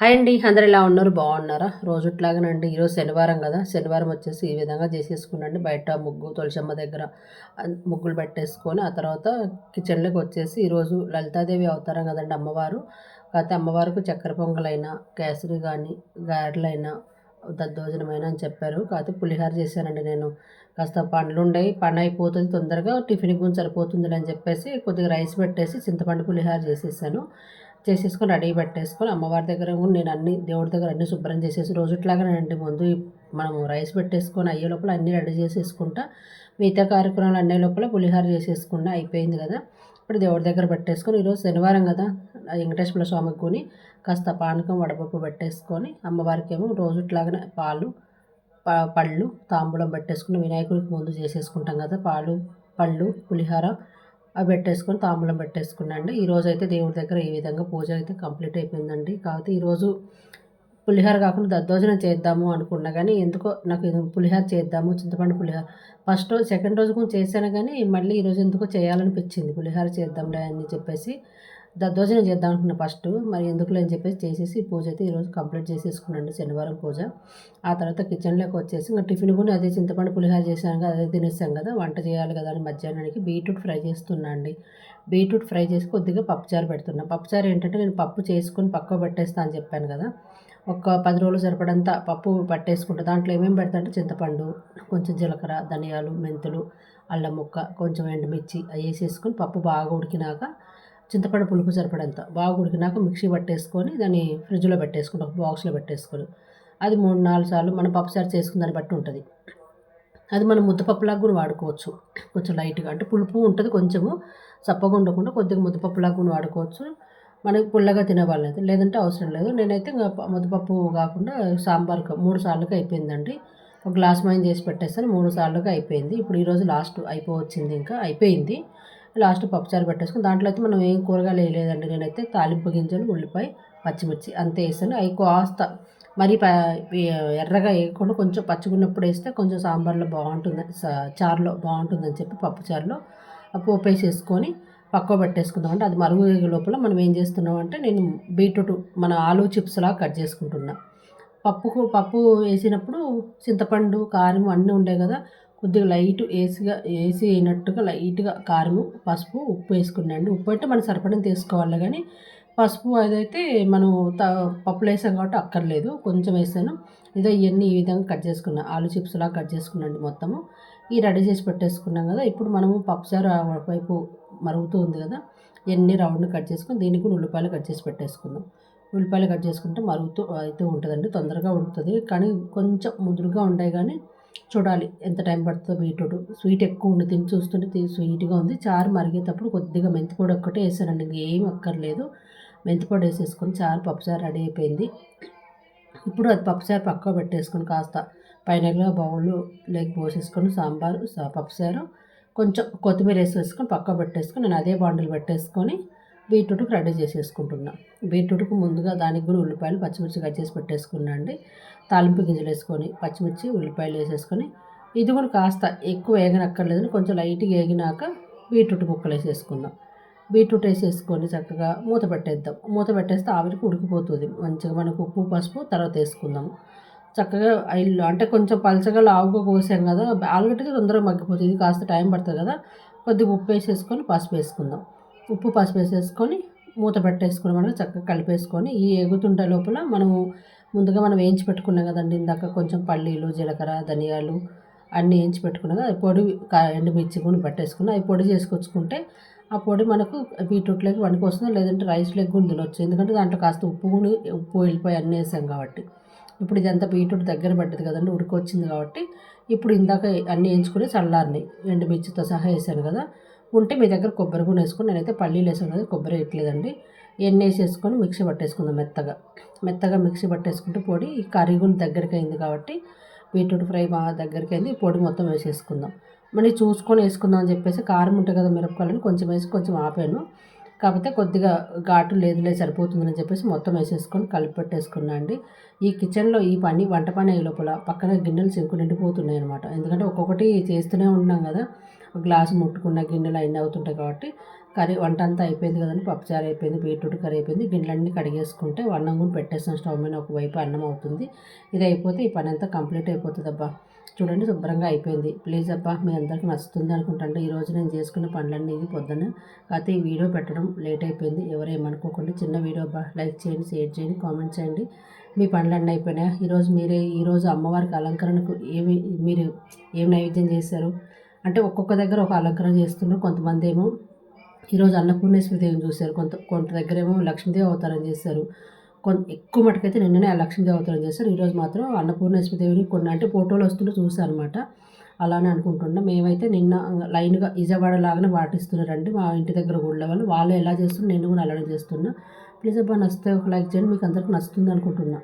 Hi అండి అందరు ఎలా ఉన్నారు? బాగున్నారా? రోజుట్లాగానండి ఈరోజు శనివారం కదా శనివారం వచ్చేసి ఈ విధంగా చేసేసుకున్నాండి బయట ముగ్గు తులసమ్మ దగ్గర ముగ్గులు పెట్టేసుకొని ఆ తర్వాత కిచెన్లోకి వచ్చేసి ఈరోజు లలితాదేవి అవతారం కదండి అమ్మవారు. కాకపోతే అమ్మవారికి చక్కెర పొంగలైనా కేసరి కానీ గారెలైనా దద్దోజనమైన అని చెప్పారు. కాకపోతే పులిహార చేశానండి నేను. కాస్త పండ్లు ఉండయి పని అయిపోతుంది తొందరగా టిఫిన్ గురించి సరిపోతుంది అని చెప్పేసి కొద్దిగా రైస్ పెట్టేసి చింతపండు పులిహార చేసేసాను. చేసేసుకొని రెడీ పెట్టేసుకొని అమ్మవారి దగ్గర కూడా నేను అన్ని దేవుడి దగ్గర అన్ని శుభ్రం చేసేసి రోజుట్లాగానండి ముందు మనము రైస్ పెట్టేసుకొని అయ్యే లోపల అన్నీ రెడీ చేసేసుకుంటా. మిగతా కార్యక్రమాలు అన్నీ లోపల పులిహార చేసేసుకున్నా అయిపోయింది కదా. ఇప్పుడు దేవుడి దగ్గర పెట్టేసుకొని ఈరోజు శనివారం కదా వెంకటేశ్వర స్వామికి కొని కాస్త పానకం వడపప్పు పెట్టేసుకొని అమ్మవారికి ఏమో రోజుట్లాగానే పాలు ప- పళ్ళు తాంబూలం పెట్టేసుకుని వినాయకుడికి ముందు చేసేసుకుంటాం కదా. పాలు పళ్ళు పులిహార అవి పెట్టేసుకొని తాంబూలం పెట్టేసుకున్నాండి ఈరోజు అయితే దేవుడి దగ్గర ఈ విధంగా పూజ అయితే కంప్లీట్ అయిపోయిందండి. కాకపోతే ఈరోజు పులిహోర కాకుండా దద్దోజనం చేద్దాము అనుకున్నా కానీ ఎందుకో నాకు పులిహోర చేద్దాము చింతపండు పులిహోర. ఫస్ట్ రోజు సెకండ్ రోజు కొంచెం చేశాను కానీ మళ్ళీ ఈరోజు ఎందుకో చేయాలనిపించింది. పులిహోర చేద్దాంలే అని చెప్పేసి దద్దోజనం చేద్దాం అనుకున్నా ఫస్ట్ మరి ఎందుకులే అని చెప్పేసి చేసేసి పూజ అయితే ఈరోజు కంప్లీట్ చేసేసుకున్నాను శనివారం పూజ. ఆ తర్వాత కిచెన్లోకి వచ్చేసి ఇంకా టిఫిన్ కూడా అదే చింతపండు పులిహార చేశాను కదా అదే తినేసాం కదా వంట చేయాలి కదా అని మధ్యాహ్నానికి బీట్రూట్ ఫ్రై చేస్తున్నా అండి. బీట్రూట్ ఫ్రై చేసి కొద్దిగా పప్పుచారు పెడుతున్నా. పప్పుచారు ఏంటంటే నేను పప్పు చేసుకొని పక్క పెట్టేస్తా అని చెప్పాను కదా. ఒక పది రోజులు సరిపడంత పప్పు పట్టేసుకుంటా. దాంట్లో ఏమేమి పెడతా అంటే చింతపండు కొంచెం జీలకర్ర ధనియాలు మెంతులు అల్లం ముక్క కొంచెం ఎండుమిర్చి అవి వేసేసుకొని పప్పు బాగా ఉడికినాక చింతపండు పులుపు సరిపడంత. బాగా ఉడికినాక మిక్సీ పట్టేసుకొని దాన్ని ఫ్రిడ్జ్లో పెట్టేసుకుని ఒక బాక్స్లో పెట్టేసుకొని. అది మూడు నాలుగు సార్లు మనం పప్పుసారి చేసుకున్న దాన్ని బట్టి ఉంటుంది. అది మనం ముద్దపప్పులాగా కూడా వాడుకోవచ్చు. కొంచెం లైట్గా అంటే పులుపు ఉంటుంది కొంచెము చప్పగా ఉండకుండా కొద్దిగా ముద్దపప్పులాగా కూడా వాడుకోవచ్చు. మనకి పుల్లగా తినవాలనేది లేదంటే అవసరం లేదు. నేనైతే ఇంకా ముద్దపప్పు కాకుండా సాంబార్కి మూడు సార్లుగా అయిపోయిందండి. ఒక గ్లాస్ మైన్ చేసి పెట్టేస్తాను మూడు సార్లుగా అయిపోయింది. ఇప్పుడు ఈరోజు లాస్ట్ అయిపోవచ్చింది ఇంకా అయిపోయింది. లాస్ట్ పప్పుచారు పెట్టేసుకుని దాంట్లో అయితే మనం ఏం కూరగాయలు వేయలేదండి. నేనైతే తాలింపు గింజలు ఉల్లిపాయ పచ్చిమిర్చి అంతే వేసాను అవి కాస్త మరి ప ఎర్రగా వేయకుండా కొంచెం పచ్చిగున్నప్పుడు వేస్తే కొంచెం సాంబార్లో బాగుంటుంది చారులో బాగుంటుందని చెప్పి పప్పు చారులో పోపు వేసేసుకొని పక్కకు పెట్టేసుకుందాం అంటే అది మరుగు లోపల మనం ఏం చేస్తున్నాం అంటే నేను బీట్రూట్ మన ఆలు చిప్స్లా కట్ చేసుకుంటున్నా. పప్పుకు పప్పు వేసినప్పుడు చింతపండు కారం అన్నీ ఉండే కదా కొద్దిగా లైట్ వేసిగా వేసి అయినట్టుగా లైట్గా కారము పసుపు ఉప్పు వేసుకున్నాండి ఉప్పు అంటే మనం సరిపడిన తీసుకోవాలి కానీ పసుపు అదైతే మనం త పప్పులు వేసాం కాబట్టి అక్కర్లేదు. కొంచెం వేసాను. ఇదో ఇవన్నీ ఈ విధంగా కట్ చేసుకున్నాను ఆలు చిప్స్లా కట్ చేసుకున్నాండి మొత్తము. ఈ రెడీ చేసి పెట్టేసుకున్నాం కదా ఇప్పుడు మనము పప్పుచారు వైపు మరుగుతూ ఉంది కదా ఇవన్నీ రౌండ్ కట్ చేసుకుని దీనికి కూడా ఉల్లిపాయలు కట్ చేసి పెట్టేసుకుందాం. ఉల్లిపాయలు కట్ చేసుకుంటే మరుగుతూ అయితే ఉంటుందండి తొందరగా ఉడుకుతుంది. కానీ కొంచెం ముదురుగా ఉంటాయి కానీ చూడాలి ఎంత టైం పడుతుందో బీట్రూట్. స్వీట్ ఎక్కువ ఉంది తిని చూస్తుంటే స్వీట్గా ఉంది. చారు మరిగేటప్పుడు కొద్దిగా మెంతిపొడి ఒక్కటే వేసానండి. ఏం అక్కర్లేదు. మెంతిపొడి వేసేసుకొని చారు పప్పుచారు రెడీ అయిపోయింది. ఇప్పుడు అది పప్పుచారు పక్క పెట్టేసుకొని కాస్త పైన బౌల్ లేక పోసేసుకొని సాంబారు పప్పుచారు కొంచెం కొత్తిమీర వేసేసుకొని పక్క పెట్టేసుకొని నేను అదే బాండలు పెట్టేసుకొని బీట్రూట్కి రెడీ చేసేసుకుంటున్నా. బీట్రూట్కి ముందుగా దానికి కూడా ఉల్లిపాయలు పచ్చిమిర్చి కట్ చేసి పెట్టేసుకున్నా అండి. తాలింపు గింజలు వేసుకొని పచ్చిమిర్చి ఉల్లిపాయలు వేసేసుకొని ఇది కూడా కాస్త ఎక్కువ వేగనక్కర్లేదు కొంచెం లైట్గా వేగినాక బీట్రూట్ ముక్కలు వేసేసుకుందాం. బీట్రూట్ వేసేసుకొని చక్కగా మూత పెట్టేద్దాం. మూత పెట్టేస్తే ఆవిరికి ఉడికిపోతుంది. మంచిగా మనకు ఉప్పు పసుపు తర్వాత వేసుకుందాము చక్కగా ఐళ్ళు అంటే కొంచెం పలచగా లావుగా కోసాం కదా ఆలుగడ్డకి తొందరగా మగ్గిపోతుంది. ఇది కాస్త టైం పడుతుంది కదా కొద్దిగా ఉప్పు వేసేసుకొని పసుపు వేసుకుందాం. ఉప్పు పసుపు వేసేసుకొని మూత పెట్టేసుకుని మనం చక్కగా కలిపేసుకొని ఈ ఎగుతుంటే లోపల మనము ముందుగా మనం వేయించి పెట్టుకున్నాం కదండి. ఇందాక కొంచెం పల్లీలు జీలకర్ర ధనియాలు అన్నీ వేయించి పెట్టుకున్నాం కదా అది పొడి కా- ఎండుమిర్చి కూడా పట్టేసుకుని అవి పొడి చేసుకొచ్చుకుంటే ఆ పొడి మనకు బీట్రూట్లోకి వండుకొస్తుంది లేదంటే రైస్లోకి కూడా తినొచ్చు. ఎందుకంటే దాంట్లో కాస్త ఉప్పు కూడా ఉప్పు వెళ్ళిపోయి అన్నీ వేసాం కాబట్టి. ఇప్పుడు ఇదంతా బీట్రూట్ దగ్గర పడ్డది కదండి ఉడికొచ్చింది కాబట్టి ఇప్పుడు ఇందాక అన్నీ వేయించుకుని చల్లారినాయి. ఎండుమిర్చితో సహా వేసాను కదా. ఉంటే మీ దగ్గర కొబ్బరి కూడా వేసుకుని నేనైతే పల్లీలు వేసుకున్నది కొబ్బరి వేయట్లేదండి. ఎన్ని వేసేసుకొని మిక్సీ పట్టేసుకుందాం మెత్తగా. మెత్తగా మిక్సీ పట్టేసుకుంటే పొడి కర్రీ కూడా దగ్గరికి అయింది కాబట్టి బీట్రూట్ ఫ్రై బాగా దగ్గరికి అయింది. పొడి మొత్తం వేసేసుకుందాం. మళ్ళీ చూసుకొని వేసుకుందాం అని చెప్పేసి కారం ఉంటుంది కదా మిరపకాయలని కొంచెం వేసి కొంచెం ఆపాను. కాకపోతే కొద్దిగా ఘాటు లేదులే సరిపోతుందని చెప్పేసి మొత్తం వేసేసుకొని కలిపి పెట్టేసుకున్నా అండి. ఈ కిచెన్లో ఈ పని వంట పని అయ్యే లోపల పక్కన గిన్నెలు సింకు నిండిపోతున్నాయి అనమాట ఎందుకంటే ఒక్కొక్కటి చేస్తూనే ఉన్నాం కదా. ఒక గ్లాసు ముట్టుకున్న గిన్నెలు అయిన అవుతుంటాయి కాబట్టి కర్రీ వంట అంతా అయిపోయింది కదండి పప్పుచారు అయిపోయింది బీట్రూట్ కర్రీ అయిపోయింది గిన్నెలన్నీ కడిగేసుకుంటే అన్నం కూడా పెట్టేస్తాం స్టవ్ మీద ఒకవైపు అన్నం అవుతుంది. ఇది అయిపోతే ఈ పని అంతా కంప్లీట్ అయిపోతుంది అబ్బా. చూడండి శుభ్రంగా అయిపోయింది. ప్లీజ్ అబ్బా మీ అందరికీ నచ్చుతుంది అనుకుంటాను ఈరోజు నేను చేసుకున్న పనులన్నీ ఇది పొద్దున్న. కాకపోతే ఈ వీడియో పెట్టడం లేట్ అయిపోయింది. ఎవరేమనుకోకుండా చిన్న వీడియో అబ్బా. లైక్ చేయండి షేర్ చేయండి కామెంట్ చేయండి. మీ పనులన్నీ అయిపోయినాయి? ఈరోజు మీరే ఈరోజు అమ్మవారికి అలంకరణకు ఏమి మీరు ఏం నైవేద్యం చేశారు? అంటే ఒక్కొక్క దగ్గర ఒక అలంకరణ చేస్తున్నారు. కొంతమంది ఏమో ఈరోజు అన్నపూర్ణేశ్వరి దేవిని చూశారు. కొంత కొంత దగ్గర ఏమో లక్ష్మీదేవి అవతారం చేశారు. కొంత ఎక్కువ మటుకైతే నిన్ననే ఆ లక్ష్మీదేవి అవతారం చేశారు. ఈరోజు మాత్రం అన్నపూర్ణేశ్వరి దేవిని కొన్ని అంటే ఫోటోలు వస్తుంటే చూసాను అనమాట అలానే అనుకుంటున్నాం. మేమైతే నిన్న లైన్గా విజయవాడ లాగానే పాటిస్తున్నారండి మా ఇంటి దగ్గర గుళ్ళ వాళ్ళు వాళ్ళు ఎలా చేస్తున్నారు నేను కూడా అలానే చేస్తున్నా. ప్లీజ్ అబ్బా నచ్చితే ఒక లైక్ చేయండి. మీకు అందరికీ నచ్చుతుంది అనుకుంటున్నా.